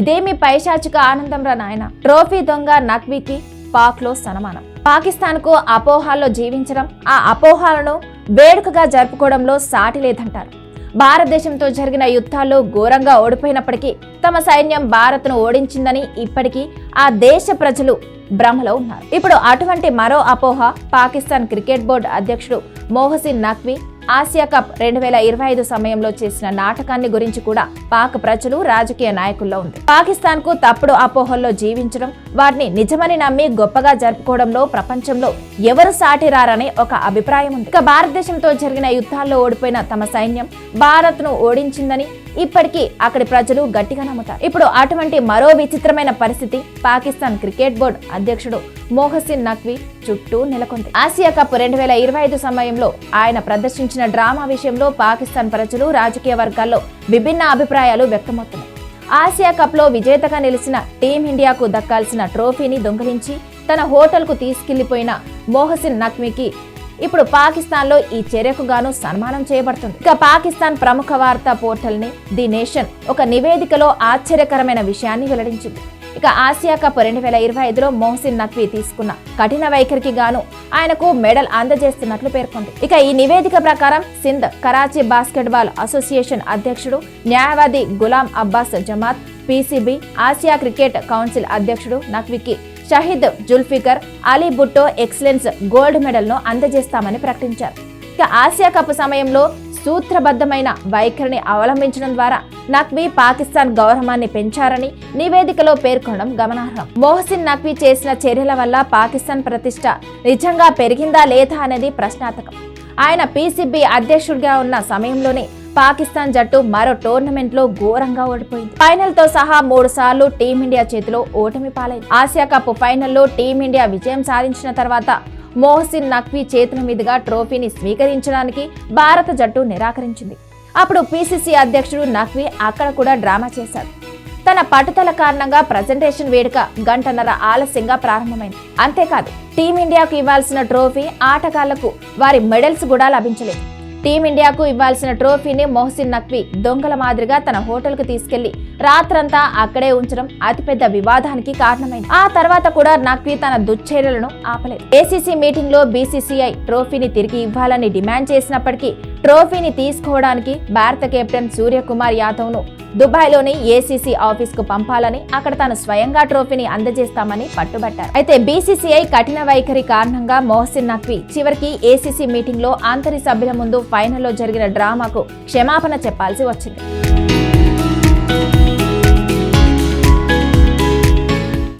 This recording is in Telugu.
ఇదేమి పైశాచిక ఆనందం రా నాయన. ట్రోఫీ దొంగ నక్వీకి పాక్లో సన్మానం. పాకిస్తాన్కు అపోహాల్లో జీవించడం ఆ అపోహాలను వేడుకగా జరుపుకోవడంలో సాటి లేదంటారు. భారతదేశంతో జరిగిన యుద్ధాల్లో ఘోరంగా ఓడిపోయినప్పటికీ తమ సైన్యం భారత్ను ఓడించిందని ఇప్పటికీ ఆ దేశ ప్రజలు భ్రమలో ఉన్నారు. ఇప్పుడు అటువంటి మరో అపోహ పాకిస్తాన్ క్రికెట్ బోర్డు అధ్యక్షుడు మోహసిన్ నక్వీ ఆసియా కప్ రెండు వేల ఇరవై ఐదు సమయంలో చేసిన నాటకాన్ని గురించి కూడా పాక్ ప్రజలు రాజకీయ నాయకుల్లో ఉంది. పాకిస్తాన్కు తప్పుడు అపోహల్లో జీవించడం వారిని నిజమని నమ్మి గొప్పగా జరుపుకోవడంలో ప్రపంచంలో ఎవరు సాటిరారనే ఒక అభిప్రాయం ఉంది. ఇక భారతదేశంతో జరిగిన యుద్ధాల్లో ఓడిపోయిన తమ సైన్యం భారత్ను ఓడించిందని ఇప్పటికీ అక్కడి ప్రజలు గట్టిగా నమ్ముతారు. ఇప్పుడు అటువంటి మరో విచిత్రమైన పరిస్థితి పాకిస్తాన్ క్రికెట్ బోర్డు అధ్యక్షుడు మోహసిన్ నక్వీ చుట్టూ నెలకొంది. ఆసియా కప్ రెండు వేల ఇరవై ఐదు సమయంలో ఆయన ప్రదర్శించిన డ్రామా విషయంలో పాకిస్తాన్ ప్రజలు రాజకీయ వర్గాల్లో విభిన్న అభిప్రాయాలు వ్యక్తమవుతున్నాయి. ఆసియా కప్లో విజేతగా నిలిచిన టీమిండియాకు దక్కాల్సిన ట్రోఫీని దొంగిలించి తన హోటల్కు తీసుకెళ్ళిపోయిన మోహసిన్ నక్వీకి ఇప్పుడు పాకిస్తాన్లో ఈ చర్యకు గాను సన్మానం చేయబడుతుంది. ఇక పాకిస్తాన్ ప్రముఖ వార్తా పోర్టల్ని ది నేషన్ ఒక నివేదికలో ఆశ్చర్యకరమైన విషయాన్ని వెల్లడించింది. ఇక ఆసియా కప్ రెండు వేల ఇరవై ఐదులో మోహసిన్ నక్వీ తీసుకున్న కఠిన వైఖరికి గాను ఆయనకు మెడల్ అందజేస్తున్నట్లు పేర్కొంది. ఇక ఈ నివేదిక ప్రకారం సింధ్ కరాచీ బాస్కెట్బాల్ అసోసియేషన్ అధ్యక్షుడు న్యాయవాది Ghulam Abbas Jamat PCB Asia cricket council అధ్యక్షుడు నక్వీకి షహీద్ జుల్ఫికర్ అలీ బుట్టో ఎక్సలెన్స్ గోల్డ్ మెడల్ను అందజేస్తామని ప్రకటించారు. ఇక ఆసియా కప్ సమయంలో సూత్రబద్ధమైన వైఖరిని అవలంబించడం ద్వారా నక్వీ పాకిస్తాన్ గౌరవాన్ని పెంచారని నివేదికలో పేర్కొనడం గమనార్హం. మోహసిన్ నక్వీ చేసిన చర్యల వల్ల పాకిస్తాన్ ప్రతిష్ట నిజంగా పెరిగిందా లేదా అనేది ప్రశ్నార్థకం. ఆయన పీసీబీ అధ్యక్షుడిగా ఉన్న సమయంలోనే పాకిస్తాన్ జట్టు మరో టోర్నమెంట్లో ఘోరంగా ఓడిపోయింది. ఫైనల్తో సహా మూడు సార్లు టీమిండియా చేతిలో ఓటమి పాలైంది. ఆసియా కప్ ఫైనల్లో టీమిండియా విజయం సాధించిన తర్వాత మోహసిన్ నక్వీ చేతుల మీదుగా ట్రోఫీని స్వీకరించడానికి భారత జట్టు నిరాకరించింది. అప్పుడు పిసిసి అధ్యక్షుడు నక్వీ అక్కడ కూడా డ్రామా చేశాడు తన పట్టుదల కారణంగా ప్రజెంటేషన్ వేడుక గంటన్నర ఆలస్యంగా ప్రారంభమైంది. అంతేకాదు టీమిండియాకు ఇవ్వాల్సిన ట్రోఫీ ఆటగాళ్ళకు వారి మెడల్స్ కూడా లభించలేదు. టీమిండియాకు ఇవ్వాల్సిన ట్రోఫీని మొహసిన్ నక్వీ దొంగల మాదిరిగా తన హోటల్కు తీసుకెళ్ళి రాత్రంతా అక్కడే ఉంచడం అతిపెద్ద వివాదానికి కారణమైంది. ఆ తర్వాత కూడా నక్వీ తన దుశ్చర్యలను ఆపలేదు. ఏసీసీ మీటింగ్లో బీసీసీఐ ట్రోఫీని తిరిగి ఇవ్వాలని డిమాండ్ చేసినప్పటికీ ట్రోఫీని తీసుకోవడానికి భారత కెప్టెన్ సూర్యకుమార్ యాదవ్ను దుబాయ్లోని ఏసీసీ ఆఫీస్కు పంపాలని అక్కడ తాను స్వయంగా ట్రోఫీని అందజేస్తామని పట్టుబట్టారు. అయితే బీసీసీఐ కఠిన వైఖరి కారణంగా మోహసిన్ నక్వీ చివరికి ఏసీసీ మీటింగ్లో ఆంతరి సభ్యుల ముందు ఫైనల్లో జరిగిన డ్రామాకు క్షమాపణ చెప్పాల్సి వచ్చింది.